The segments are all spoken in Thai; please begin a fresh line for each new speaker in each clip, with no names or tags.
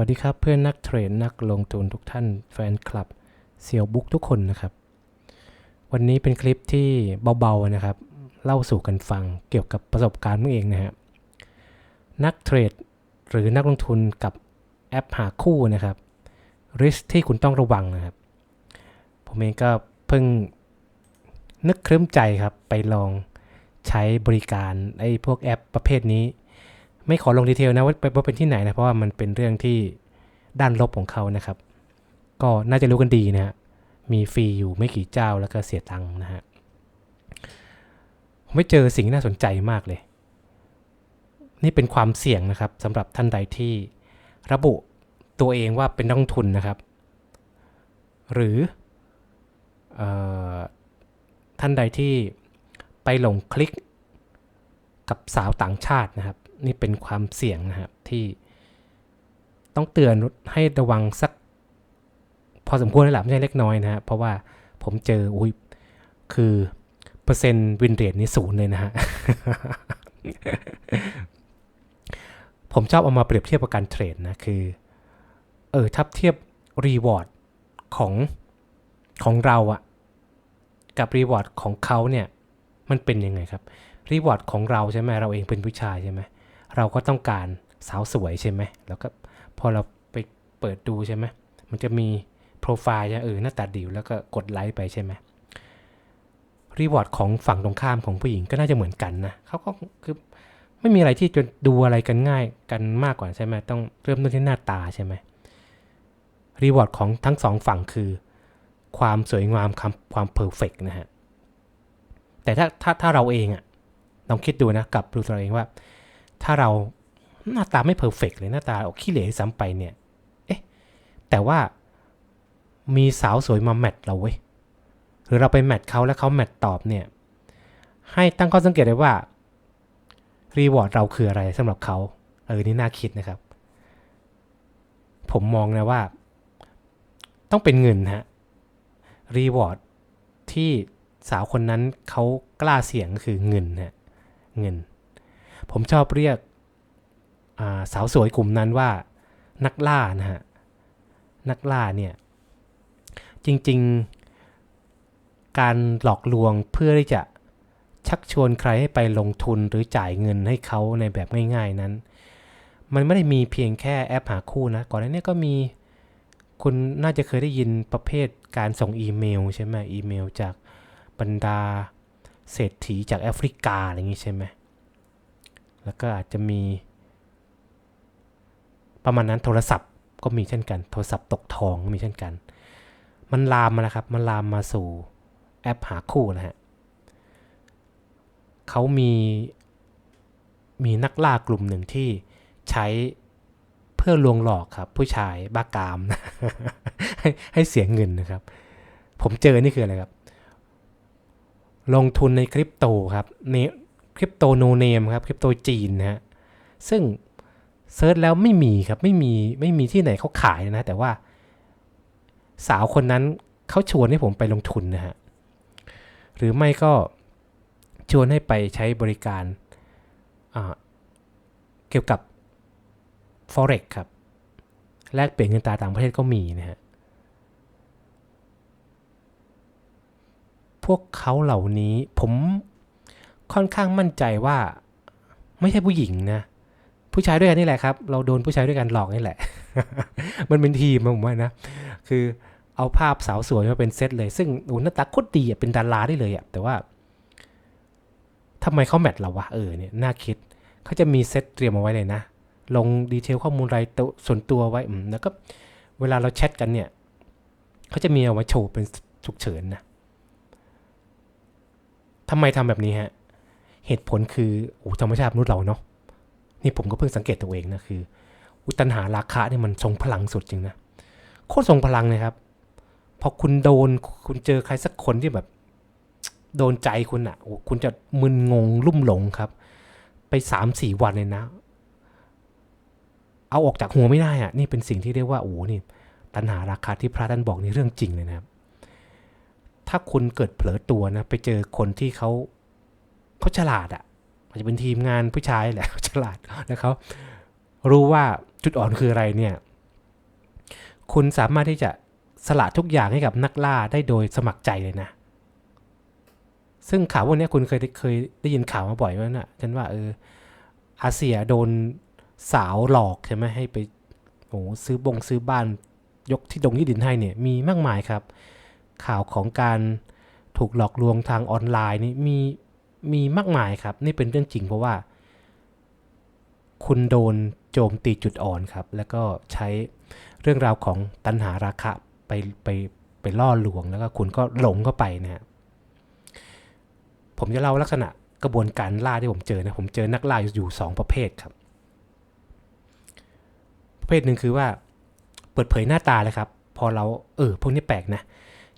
วัสดีครับเพื่อนนักเทรดนักลงทุนทุกท่านแฟนคลับเซียวบุ๊กทุกคนนะครับ วันนี้เป็นคลิปที่เบาๆนะครับ เล่าสู่กันฟังเกี่ยวกับประสบการณ์เมื่อเองนะฮะนักเทรดหรือนักลงทุนกับแอปหาคู่นะครับริสที่คุณต้องระวังนะครับ ผมเองก็เพิ่งนึกคลิ้มใจครับไปลองใช้บริการไอ้พวกแอปประเภทนี้ ไม่ขอลงดีเทลนะว่าเป็นที่ไหนนะเพราะว่ามันเป็นเรื่องที่ด้านลบของเขานะครับ ก็น่าจะรู้กันดีนะฮะมีฟรีอยู่ไม่กี่เจ้าแล้วก็เสียตังค์นะฮะไม่เจอสิ่งน่าสนใจมากเลย นี่เป็นความเสี่ยงนะครับสำหรับท่านใดที่ระบุตัวเองว่าเป็นนักลงทุนนะครับ หรือออท่านใดที่ไปหลงคลิกกับสาวต่างชาตินะครับ นี่เป็นความเสี่ยงนะครับที่ต้องเตือนให้ระวังสัก พอสมควรเลยแหละไม่ใช่เล็กน้อยนะฮะเพราะว่าผมเจออุ้ยคือเปอร์เซ็นต์วินเรทนี่ศูนย์เลยนะฮะผมชอบเอามาเปรียบเทียบกับการเทรดนะคือเออถ้าเทียบรีวอร์ดของของเราอะกับรีวอร์ดของเขาเนี่ยมันเป็นยังไงครับรีวอร์ดของเราใช่ไหมเราเองเป็นผู้ชายใช่ไหมเเราก็ต้องการสาวสวยใช่ไหมแล้วก็พอเราไปเปิดดูใช่ไหมมันจะมีโปรไฟล์เออหน้าตาดีแล้วก็กดไลค์ไปใช่ไหมรีวอร์ดของฝั่งตรงข้ามของผู้หญิงก็น่าจะเหมือนกันนะเขาก็คือไม่มีอะไรที่จะดูอะไรกันง่ายกันมากกว่าใช่ไหมต้องเริ่มต้นที่หน้าตาใช่ไหมรีวอร์ดของทั้งสองฝั่งคือ ความสวยงามความความเพอร์เฟกนะฮะแต่ถ้าถ้าถ้าเราเองอะลองคิดดูนะกับดูตัวเองว่า ถ้าเราหน้าตาไม่เพอร์เฟกเลยหน้าตาออกขี้เหร่ซ้ำไปเนี่ย เอ๊ะ แต่ว่ามีสาวสวยมาแมทเราเว้ย หรือเราไปแมทเขาแล้วเขาแมทตอบเนี่ย ให้ตั้งข้อสังเกตเลยว่า รีวอร์ดเราคืออะไรสำหรับเขา เออ นี่น่าคิดนะครับ ผมมองนะว่า ต้องเป็นเงินฮะ รีวอร์ดที่สาวคนนั้นเขากล้าเสี่ยงก็คือเงินฮะ เงิน ผมชอบเรียกสาวสวยกลุ่มนั้นว่านักล่านะฮะ นักล่าเนี่ย จริงๆ การหลอกลวงเพื่อที่จะชักชวนใครให้ไปลงทุนหรือจ่ายเงินให้เขาในแบบง่ายๆนั้น มันไม่ได้มีเพียงแค่แอปหาคู่นะ ก่อนหน้านี้ก็มีคุณน่าจะเคยได้ยินประเภทการส่งอีเมลใช่ไหมอีเมลจากบรรดาเศรษฐีจากแอฟริกาอะไรอย่างนี้ใช่ไหม แล้วก็อาจจะมี ประมาณนั้นโทรศัพท์ก็มีเช่นกัน โทรศัพท์ตกทองก็มีเช่นกัน มันลามมาแล้วครับ มันลามมาสู่แอปหาคู่นะฮะเขามีมีนักล่ากลุ่มหนึ่งที่ใช้เพื่อลวงหลอกครับ ผู้ชายบ้ากามนะให้ให้เสียเงินนะครับ ผมเจอนี่คืออะไรครับ ลงทุนในคริปโตครับเน คริปโตโนเนมครับคริปโตจีนนะฮะซึ่งเซิร์ชแล้วไม่มีครับไม่มีไม่มีที่ไหนเขาขายนะแต่ว่า สาวคนนั้นเขาชวนให้ผมไปลงทุนนะฮะหรือไม่ก็ชวนให้ไปใช้บริการเกี่ยวกับ forex ครับ แลกเปลี่ยนเงินตราต่างประเทศก็มีนะฮะพวกเขาเหล่านี้ผม ค่อนข้างมั่นใจว่า ไม่ใช่ผู้หญิงนะผู้ชายด้วยกันนี่แหละครับ เราโดนผู้ชายด้วยกันหลอกนี่แหละ มันเป็นทีมผมว่านะคือเอาภาพสาวสวยมาเป็นเซตเลย ซึ่งหน้าตาโคตรดีเป็นดาราได้เลยอะแต่ว่าทำไมเขาแมทเราวะเออเนี่ยน่าคิดเขาจะมีเซตเตรียมเอาไว้เลยนะ ลงดีเทลข้อมูลรายตัวส่วนตัวไว้แล้วก็เวลาเราแชทกันเนี่ยเขาจะมีเอาไว้โชว์เป็นฉุกเฉินนะทำไมทำแบบนี้ฮะ เหตุผลคือโอ้ธรรมชาติมนุษย์เราเนาะนี่ผมก็เพิ่งสังเกตตัวเองนะคือตันหาราคะนี่ยมันทรงพลังสุดจริงนะโคตรทรงพลังเลยครับพอคุณโดนคุณเจอใครสักคนที่แบบ โดนใจคุณอะ่ะคุณจะมึนงงลุ่มหลงครับ ไปสามสี่วันเลยนะ เอาออกจากหัวไม่ได้อะ่ะ นี่เป็นสิ่งที่เรียกว่าโอ้นี่ตัณหาราคาที่พระท่านบอกนี่เรื่องจริงเลยนะครับ ถ้าคุณเกิดเผลอตัวนะ ไปเจอคนที่เขา เขาฉลาดอะ่ะอาจจะเป็นทีมงานผู้ชายแหละฉลาดแล้วเขารู้ว่าจุดอ่อนคืออะไรเนี่ย คุณสามารถที่จะสละทุกอย่างให้กับนักล่าได้โดยสมัครใจเลยนะ ซึ่งข่าวพวกเนี้คุณเคยได้เคยได้ยินข่าวมาบ่อยไหมนะฉันว่าเอออาเซียโดนสาวหลอกใช่ไหมให้ไปโอ้ซื้อบงซื้อบ้านยกที่ดงที่ดินให้เนี่ยมีมากมายครับ ข่าวของการถูกหลอกลวงทางออนไลน์นี่มี มีมากมายครับ นี่เป็นเรื่องจริงเพราะว่า คุณโดนโจมตีจุดอ่อนครับ แล้วก็ใช้เรื่องราวของตัณหาราคะไปไปไปล่อลวง แล้วก็คุณก็หลงเข้าไปนะฮะผมจะเล่าลักษณะกระบวนการล่าที่ผมเจอนะผมเจอนักล่าอยู่สองประเภทครับ ประเภทหนึ่งคือว่าเปิดเผยหน้าตาเลยครับ พอเราเออพวกนี้แปลกนะ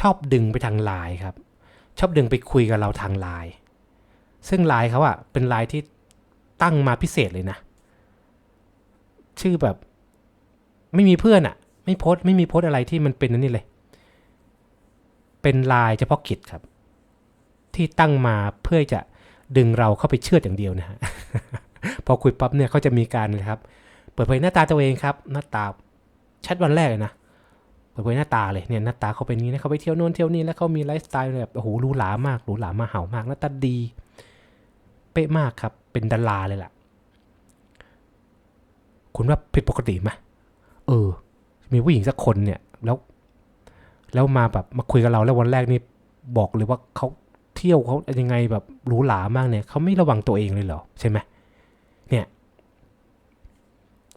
ชอบดึงไปทางไลน์ครับ ชอบดึงไปคุยกับเราทางไลน์ ซึ่งไลน์เขาอะเป็นไลน์ที่ตั้งมาพิเศษเลยนะ ชื่อแบบ ไม่มีเพื่อนอะไม่โพสไม่มีโพสอะไรที่มันเป็นนั่นนี่เลย เป็นไลน์เฉพาะกิจครับ ที่ตั้งมาเพื่อจะดึงเราเข้าไปเชื่ออย่างเดียวนะฮะพอคุยปั๊บเนี่ยเขาจะมีการนะครับ เปิดเผยหน้าตาตัวเองครับ หน้าตาแชทวันแรกเลยนะเปิดเผยหน้าตาเลยเนี่ยหน้าตาเขาเป็นย่างนี้นะเขาไปเที่ยวโน่นเที่ยวนี่แล้วเขามีไลฟ์สไตล์แบบโอ้โหหรูหรามากหรูหรามาเห่ามากหน้าตาดี เป๊ะมากครับ เป็นดาราเลยล่ะ คุณว่าผิดปกติไหมเออ มีผู้หญิงสักคนเนี่ย แล้ว แล้วมาแบบมาคุยกับเราแล้ววันแรกนี่บอกเลยว่าเขาเที่ยวเขายังไงแบบหรูหรามากเนี่ยเขาไม่ระวังตัวเองเลยเหรอใช่ไหมเนี่ย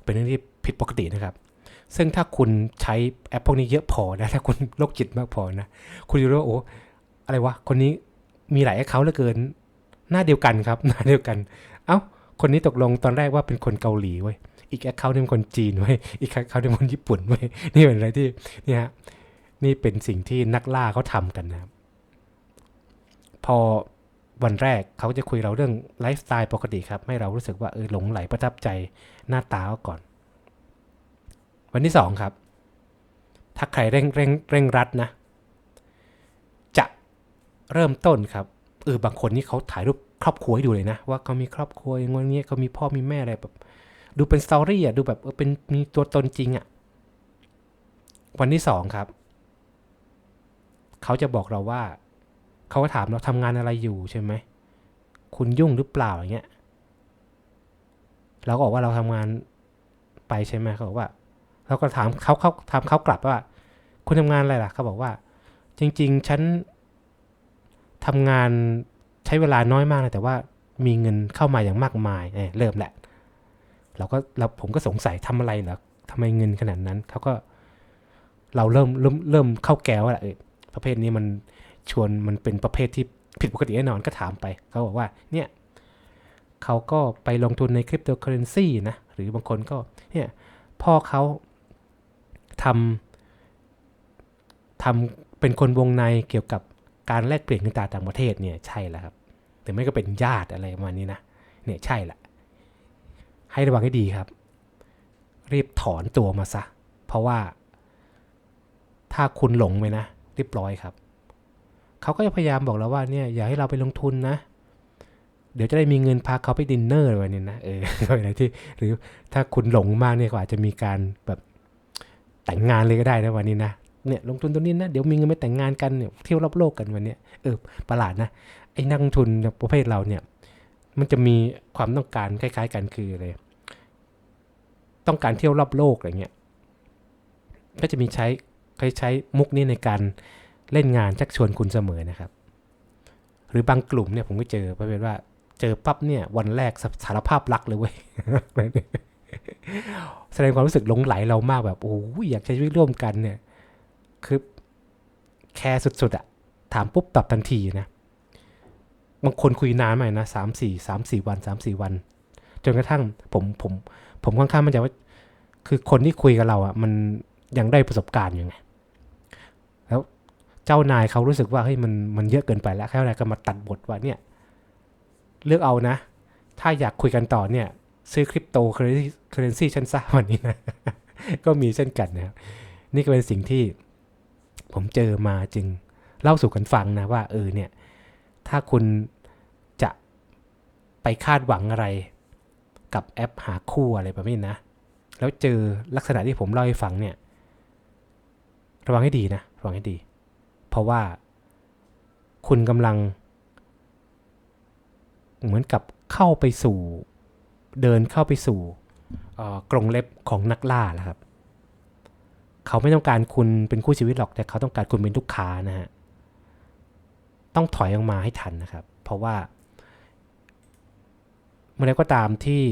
เป็นเรื่องที่ผิดปกตินะครับ ซึ่งถ้าคุณใช้แอปพวกนี้เยอะพอนะ ถ้าคุณโรคจิตมากพอนะ คุณจะรู้ว่าโอ้อะไรวะ คนนี้มีหลายแอคเคาท์เหลือเกิน หน้าเดียวกันครับ หน้าเดียวกัน เอ้า คนนี้ตกลงตอนแรกว่าเป็นคนเกาหลีเว้ย อีกแอคเคาท์เป็นคนจีนเว้ย อีกแอคเคาท์เป็นคนญี่ปุ่นเว้ย นี่เป็นอะไรที่นี่ฮะ นี่เป็นสิ่งที่นักล่าเขาทำกันนะครับ พอวันแรกเขาจะคุยเราเรื่องไลฟ์สไตล์ปกติครับ ให้เรารู้สึกว่าเออหลงไหลประทับใจหน้าตาเขาก่อน วันที่สองครับ ถ้าใครเร่งเร่งเร่งรัดนะ จะเริ่มต้นครับ เออบางคนนี่เขาถ่ายรูปครอบครัวให้ดูเลยนะ ว่าเขามีครอบครัวอย่างงี้เงี้ยเขามีพ่อมีแม่อะไรแบบ ดูเป็นสตอรี่อะดูแบบเออเป็นมีตัวตนจริงอะวันที่สองครับ เขาจะบอกเราว่า เขาก็ถามเราทำงานอะไรอยู่ใช่ไหม คุณยุ่งหรือเปล่าอย่างเงี้ยเราก็บอกว่าเราทำงานไปใช่ไหมเขาบอกว่า เราก็ถามเขาเขาถามเขากลับว่า คุณทำงานอะไรล่ะ เขาบอกว่า จริง ๆ ฉัน ทำงานใช้เวลาน้อยมากนะแต่ว่ามีเงินเข้ามาอย่างมากมายเยเริ่มแหละเราก็เราผมก็สงสัยทำอะไรเหรอทำไมเงินขนาดนั้นเขาก็ เราเริ่มเริ่มเริ่มเข้าแก้วล้วเออประเภทนี้มันชวนมันเป็นประเภทที่ผิดปกติแน่นอนก็ถามไปเขาบอกว่าเนี่ยเขาก็ไปลงทุนในคริปโตเคอเรนซีนะหรือบางคนก็เนี่ยพ่อเขาทำทำเป็นคนวงในเกี่ยวกับ การแลกเปลี่ยนเงินตราต่างประเทศเนี่ยใช่แล้วครับหรือไม่ก็เป็นญาติอะไรประมาณนี้นะเนี่ยใช่ละให้ระวังให้ดีครับ รีบถอนตัวมาซะ เพราะว่า ถ้าคุณหลงไปนะเรียบร้อยครับเขาก็จะพยายามบอกเราว่าเนี่ยอย่าให้เราไปลงทุนนะ เดี๋ยวจะได้มีเงินพาเขาไปดินเนอร์อะไรเนี่ยนะเอออะไรที่หรือถ้าคุณหลงมากเนี่ยก็อาจจะมีการแบบแต่งงานเลยก็ได้นะวันนี้นะ เนี่ยลงทุนตรงนี้นะเดี๋ยวมีเงินไปแต่งงานกันเนี่ยเที่ยวรอบโลกกันวันนี้เออประหลาดนะไอ้นักลงทุนประเภทเราเนี่ยมันจะมีความต้องการคล้าย ๆ กันคืออะไรต้องการเที่ยวรอบโลกอะไรเงี้ยก็จะมีใช้ใช้ใช้มุกนี้ในการเล่นงานชักชวนคุณเสมอนะครับ หรือบางกลุ่มเนี่ยผมก็เจอประเภทว่า เจอปั๊บเนี่ยวันแรกสารภาพรักเลยเว้ยแสดงความรู้สึกหลงไหลเรามากแบบโอ้ยอยากใช้ชีวิตร่วมกันเนี่ย คือแคร์สุดๆอะถามปุ๊บตอบทันทีนะบางคนคุยนานไหมนะสามสี่สามสี่วันสามสี่วัน จนกระทั่งผมผมผมค่อนข้างมั่นใจว่า คือคนที่คุยกับเราอะมันยังได้ประสบการณ์อยู่ไงแล้วเจ้านายเขารู้สึกว่าเฮ้ยมันมันเยอะเกินไปแล้วเจ้านายก็มาตัดบทว่าเนี่ย เลือกเอานะ ถ้าอยากคุยกันต่อเนี่ย ซื้อคริปโตเคอเรนซีชั้นซ่าวันนี้นะ ก็มีเช่นกันนะครับนี่ก็เป็นสิ่งที่ ผมเจอมาจึงเล่าสู่กันฟังนะว่าเออเนี่ย ถ้าคุณจะไปคาดหวังอะไร กับแอปหาคู่อะไรแบบนี้นะ แล้วเจอลักษณะที่ผมเล่าให้ฟังเนี่ย ระวังให้ดีนะ ระวังให้ดี เพราะว่าคุณกำลัง เหมือนกับเข้าไปสู่ เดินเข้าไปสู่กรงเล็บของนักล่าแล้วครับ เขาไม่ต้องการคุณเป็นคู่ชีวิตหรอกแต่เขาต้องการคุณเป็นลูกค้านะฮะต้องถอยออกมาให้ทันนะครับ เพราะว่าเมื่อใดก็ตามที่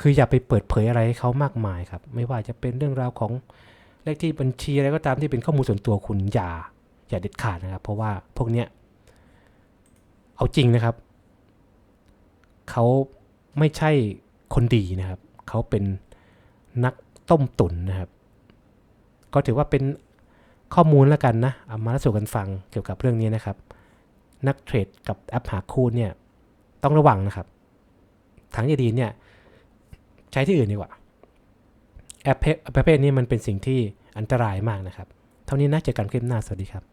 คืออย่าไปเปิดเผยอะไรให้เขามากมายครับ ไม่ว่าจะเป็นเรื่องราวของเลขที่บัญชีอะไรก็ตามที่เป็นข้อมูลส่วนตัวคุณอย่าอย่าเด็ดขาดนะครับ เพราะว่าพวกเนี้ยเอาจริงนะครับ เขาไม่ใช่คนดีนะครับ เขาเป็นนักต้มตุ๋นนะครับ ก็ถือว่าเป็นข้อมูลแล้วกันนะเอามาสู่กันฟังเกี่ยวกับเรื่องนี้นะครับ นักเทรดกับแอปหาคู่เนี่ยต้องระวังนะครับทางยดีเนี่ยใช้ที่อื่นดีกว่าแอปเพประเภทนี้มันเป็นสิ่งที่อันตรายมากนะครับ เท่านี้นะเจอกันคลิปหน้าสวัสดีครับ